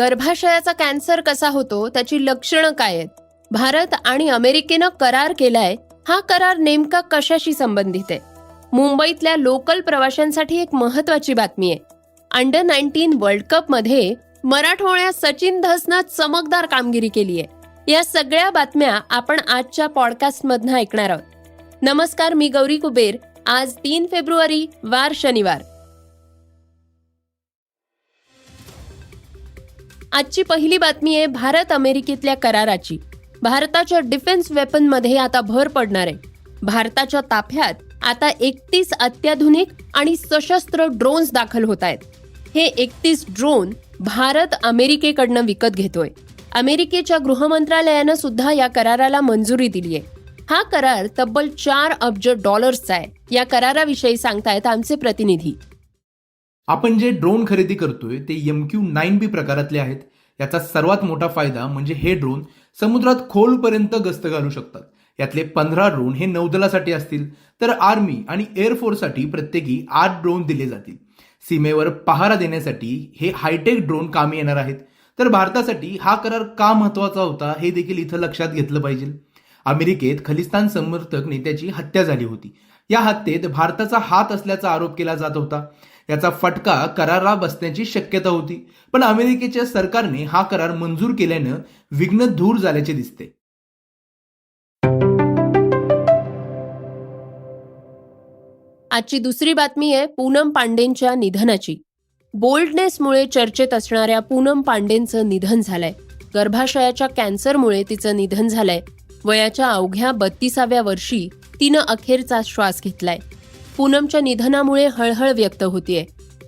गर्भाशयाचा cancer कसा होतो त्याची लक्षणं काय आहेत? भारत आणि अमेरिकेनं करार केलाय हा करार नेमका कशाशी संबंधित आहे? मुंबईतल्या लोकल प्रवाशांसाठी एक महत्वाची बातमी आहे. अंडर नाईन्टीन वर्ल्ड कपमध्ये मराठवाड्यात सचिन धसनं चमकदार कामगिरी केली आहे. या सगळ्या बातम्या आपण आजच्या पॉडकास्ट मधनं ऐकणार आहोत. नमस्कार मी गौरी कुबेर. आज तीन फेब्रुवारी वार शनिवार. आजची पहिली बातमी आहे भारत अमेरिकेतल्या कराराची. भारताच्या डिफेन्स वेपनमध्ये आता भर पडणार आहे. भारताच्या ताफ्यात आता एकतीस अत्याधुनिक आणि सशस्त्र ड्रोन्स दाखल होत आहेत. हे एकतीस ड्रोन भारत अमेरिकेकडनं विकत घेतोय. अमेरिकेच्या गृहमंत्रालयानं सुद्धा या कराराला मंजुरी दिली आहे हा करार तब्बल चार अब्ज डॉलर्सचा आहे. या कराराविषयी सांगतायत आमचे प्रतिनिधी. आपण जे ड्रोन खरेदी करतोय ते एम क्यू नाईन बी प्रकारातले आहेत. याचा सर्वात मोठा फायदा म्हणजे हे ड्रोन समुद्रात खोलपर्यंत गस्त घालू शकतात. यातले पंधरा ड्रोन हे नौदलासाठी असतील तर आर्मी आणि एअरफोर्ससाठी प्रत्येकी आठ ड्रोन दिले जातील. सीमेवर पहारा देण्यासाठी हे हायटेक ड्रोन कामी येणार आहेत. तर भारतासाठी हा करार का महत्त्वाचा होता हे देखील इथं लक्षात घेतलं पाहिजे. अमेरिकेत खलिस्तान समर्थक नेत्याची हत्या झाली होती. या हत्येत भारताचा हात असल्याचा आरोप केला जात होता. याचा फटका करारा बसण्याची शक्यता होती. पण अमेरिकेच्या सरकारने हा करार मंजूर केल्यानं विघ्न दूर झाल्याचे दिसते. आजची दुसरी बातमी आहे पूनम पांडेंच्या निधनाची. बोल्डनेसमुळे चर्चेत असणाऱ्या पूनम पांडेंचं निधन झालंय. गर्भाशयाच्या कॅन्सरमुळे तिचं निधन झालंय. वयाच्या अवघ्या बत्तीसाव्या वर्षी तिनं अखेरचा श्वास घेतलाय. पूनमच्या निधनामुळे हळहळ व्यक्त होतीये.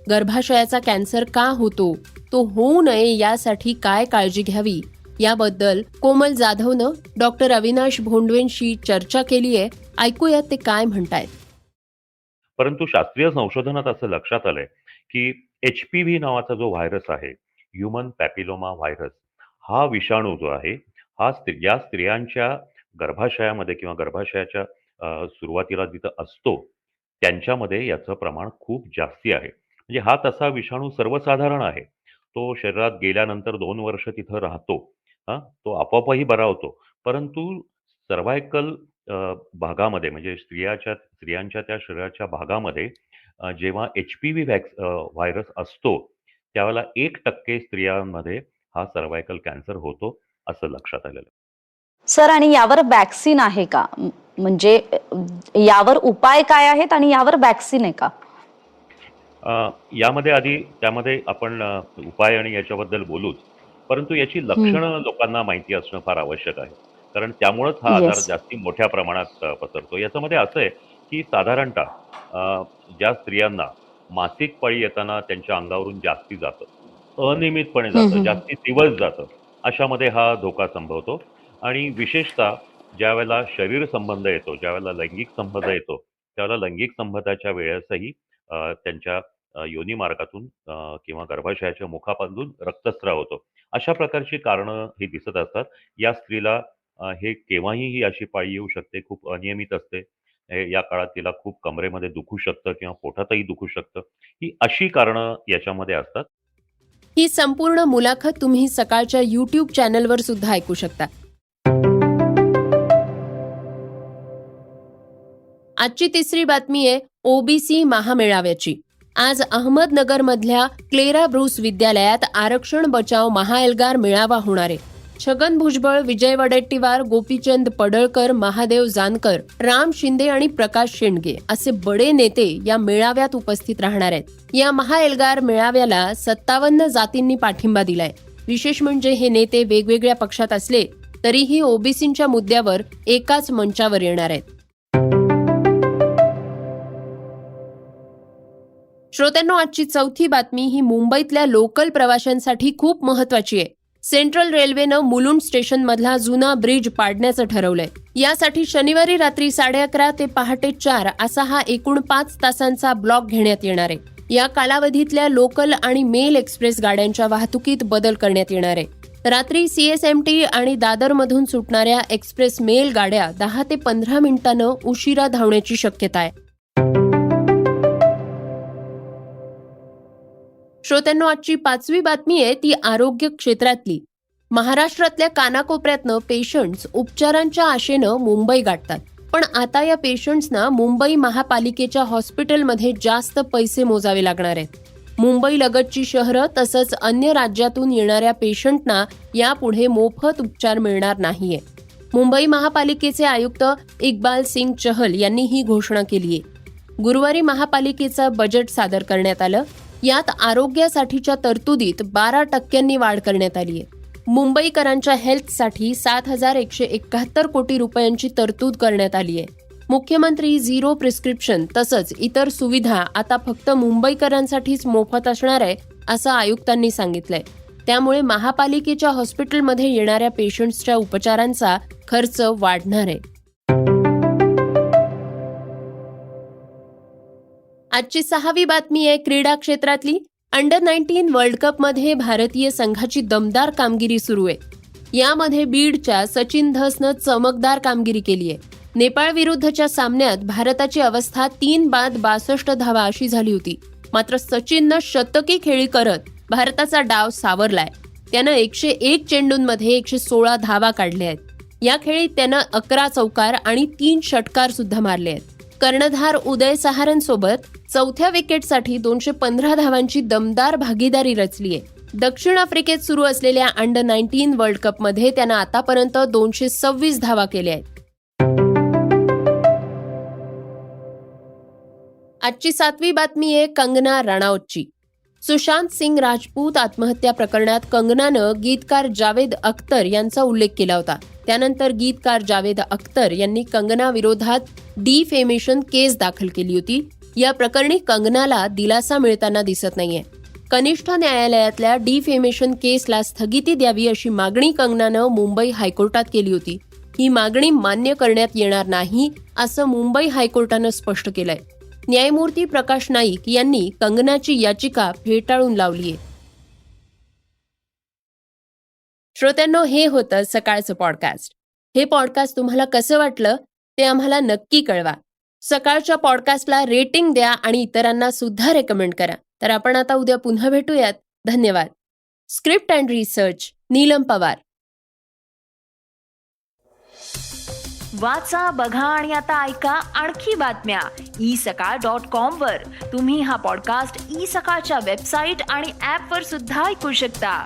गर्भाशयाचा कॅन्सर का होतो? तो होऊ नये यासाठी काय काळजी घ्यावी? याबद्दल कोमल जाधवनं डॉक्टर अविनाश भोंडवेंशी चर्चा केली आहे ऐकूयात ते काय म्हणतायत. परंतु शास्त्रीय संशोधनात असं लक्षात आलंय की एच पी व्ही नावाचा जो व्हायरस आहे ह्युमन पॅपिलोमा व्हायरस हा विषाणू जो आहे हा स्त्री या स्त्रियांच्या गर्भाशयामध्ये किंवा गर्भाशयाच्या सुरुवातीला जिथं असतो त्यांच्यामध्ये याचं प्रमाण खूप जास्ती आहे. म्हणजे हा तसा विषाणू सर्वसाधारण आहे. तो शरीरात गेल्यानंतर दोन वर्ष तिथं राहतो. हा तो आपोआपही बरा होतो. परंतु सर्वायकल भागामध्ये म्हणजे स्त्रियाच्या स्त्रियांच्या त्या शरीराच्या भागामध्ये जेव्हा एच पी व्ही व्हॅक्स व्हायरस असतो त्यावेळेला एक टक्के स्त्रियांमध्ये हा सर्वायकल कॅन्सर होतो असं लक्षात आलेलं सर आणि यावर वॅक्सिन आहे का? म्हणजे यावर उपाय काय आहेत आणि यावर वॅक्सिन आहे का? यामध्ये आधी त्यामध्ये आपण उपाय आणि याच्याबद्दल बोलूच. परंतु याची लक्षणं लोकांना माहिती असणं फार आवश्यक आहे. कारण त्यामुळेच हा आजार. जास्ती मोठ्या प्रमाणात पसरतो. याच्यामध्ये असं आहे की साधारणतः ज्या स्त्रियांना मासिक पाळी येताना त्यांच्या अंगावरून जास्ती जातं अनियमितपणे जातं. जास्ती दिवस जातं अशामध्ये हा धोका संभवतो. आणि विशेषतः ज्या वेळेला शरीर संबंध येतो ज्या वेळेला लैंगिक संबंध येतो त्यावेळेला लैंगिक संबंधाच्या वेळेसही त्यांच्या योनी मार्गातून किंवा गर्भाशयाच्या मुखापासून रक्तस्राव होतो. अशा प्रकारची कारणं ही दिसत असतात. या स्त्रीला हे केव्हाही ही अशी पाळी येऊ शकते खूप अनियमित असते. हे या काळात तिला खूप कमरेमध्ये दुखू शकतं किंवा पोटातही दुखू शकतं. ही अशी कारणं याच्यामध्ये असतात. ही संपूर्ण मुलाखत तुम्ही सकाळच्या युट्यूब चॅनलवर सुद्धा ऐकू शकता. आजची तिसरी बातमी आहे ओबीसी महामेळाव्याची. आज अहमदनगरमधल्या क्लेरा ब्रूस विद्यालयात आरक्षण बचाव महाएल्गार मेळावा होणार आहे. छगन भुजबळ विजय वडेट्टीवार गोपीचंद पडळकर महादेव जानकर राम शिंदे आणि प्रकाश शेंडगे असे बडे नेते या मेळाव्यात उपस्थित राहणार आहेत. या महाएल्गार मेळाव्याला सत्तावन्न जातींनी पाठिंबा दिलाय. विशेष म्हणजे हे नेते वेगवेगळ्या पक्षात असले तरीही ओबीसींच्या मुद्द्यावर एकाच मंचावर येणार आहेत. श्रोत्यांनो आजची चौथी बातमी ही मुंबईतल्या लोकल प्रवाशांसाठी खूप महत्वाची आहे. सेंट्रल रेल्वेनं मुलुंड स्टेशन मधला जुना ब्रिज पाडण्याचं ठरवलंय. यासाठी शनिवारी रात्री साडे अकरा ते पहाटे चार असा हा एकूण पाच तासांचा ब्लॉक घेण्यात येणार आहे. या कालावधीतल्या लोकल आणि मेल एक्सप्रेस गाड्यांच्या वाहतुकीत बदल करण्यात येणार आहे. रात्री सीएसएमटी आणि दादरमधून सुटणाऱ्या एक्सप्रेस मेल गाड्या दहा ते पंधरा मिनिटांनं उशिरा धावण्याची शक्यता आहे. श्रोत्यांनो आजची पाचवी बातमी आहे ती आरोग्य क्षेत्रातली. महाराष्ट्रातल्या कानाकोपऱ्यातनं पेशंट्स उपचारांच्या आशेनं मुंबई गाठतात. पण आता या पेशंट्सना मुंबई महापालिकेच्या हॉस्पिटलमध्ये जास्त पैसे मोजावे लागणार आहेत. मुंबई लगतची शहरं तसंच अन्य राज्यातून येणाऱ्या पेशंटना यापुढे मोफत उपचार मिळणार नाहीये. मुंबई महापालिकेचे आयुक्त इक्बाल सिंग चहल यांनी ही घोषणा केली आहे गुरुवारी महापालिकेचं बजेट सादर करण्यात आलं. यात आरोग्यासाठीच्या तरतुदीत बारा टक्क्यांनी वाढ करण्यात आली आहे. मुंबईकरांच्या हेल्थसाठी सात हजार एकशे एकाहत्तर कोटी रुपयांची तरतूद करण्यात आली आहे. मुख्यमंत्री झिरो प्रिस्क्रिप्शन तसंच इतर सुविधा आता फक्त मुंबईकरांसाठीच मोफत असणार आहे असं आयुक्तांनी सांगितलंय. त्यामुळे महापालिकेच्या हॉस्पिटलमध्ये येणाऱ्या पेशंट्सच्या उपचारांचा खर्च वाढणार आहे. आजची सहावी बातमी आहे क्रीडा क्षेत्रातली. अंडर नाईन्टीन वर्ल्ड कपमध्ये भारतीय संघाची दमदार कामगिरी सुरू आहे. यामध्ये बीडच्या सचिन धसनं चमकदार कामगिरी केली आहे. नेपाळ विरुद्धच्या सामन्यात भारताची अवस्था तीन बाद बासष्ट धावा अशी झाली होती. मात्र सचिननं शतकी खेळी करत भारताचा डाव सावरलाय. त्यानं एकशे एक चेंडूंमध्ये एकशे सोळा धावा काढल्या आहेत. या खेळीत त्यानं अकरा चौकार आणि तीन षटकार सुद्धा मारले आहेत. कर्णधार उदय सहारनसोबत चौथ्या विकेटसाठी दोनशे पंधरा धावांची दमदार भागीदारी रचली आहे. दक्षिण आफ्रिकेत सुरू असलेल्या अंडर नाईन्टीन वर्ल्ड कपमध्ये त्यानं आतापर्यंत दोनशे सव्वीस धावा केल्या आहेत. आजची सातवी बातमी आहे कंगना राणावतची. सुशांत सिंग राजपूत आत्महत्या प्रकरणात कंगनानं गीतकार जावेद अख्तर यांचा उल्लेख केला होता. त्यानंतर गीतकार जावेद अख्तर यांनी कंगना विरोधात डिफेमेशन केस दाखल केली होती. या प्रकरणी कंगनाला दिलासा मिळताना दिसत नाहीये. कनिष्ठ न्यायालयातल्या डिफेमेशन केसला स्थगिती द्यावी अशी मागणी कंगनानं मुंबई हायकोर्टात केली होती. ही मागणी मान्य करण्यात येणार नाही असं मुंबई हायकोर्टानं स्पष्ट केलंय. न्यायमूर्ती प्रकाश नाईक यांनी कंगनाची याचिका फेटाळून लावली श्रोत्यांनो हे होतं सकाळचं पॉडकास्ट हे पॉडकास्ट तुम्हाला कसं वाटलं ते आम्हाला नक्की कळवा. सकाळच्या पॉडकास्टला रेटिंग द्या आणि इतरांना सुद्धा रेकमेंड करा. तर आपण आता उद्या पुन्हा भेटूयात. धन्यवाद. Script and research Neelam Pawar. वाचा बघा आणि आता ऐका आणखी बातम्या. ई सकाळ डॉट कॉम वर. तुम्ही हा पॉडकास्ट ई सकाळच्या वेबसाईट आणि ऍप वर सुद्धा ऐकू शकता.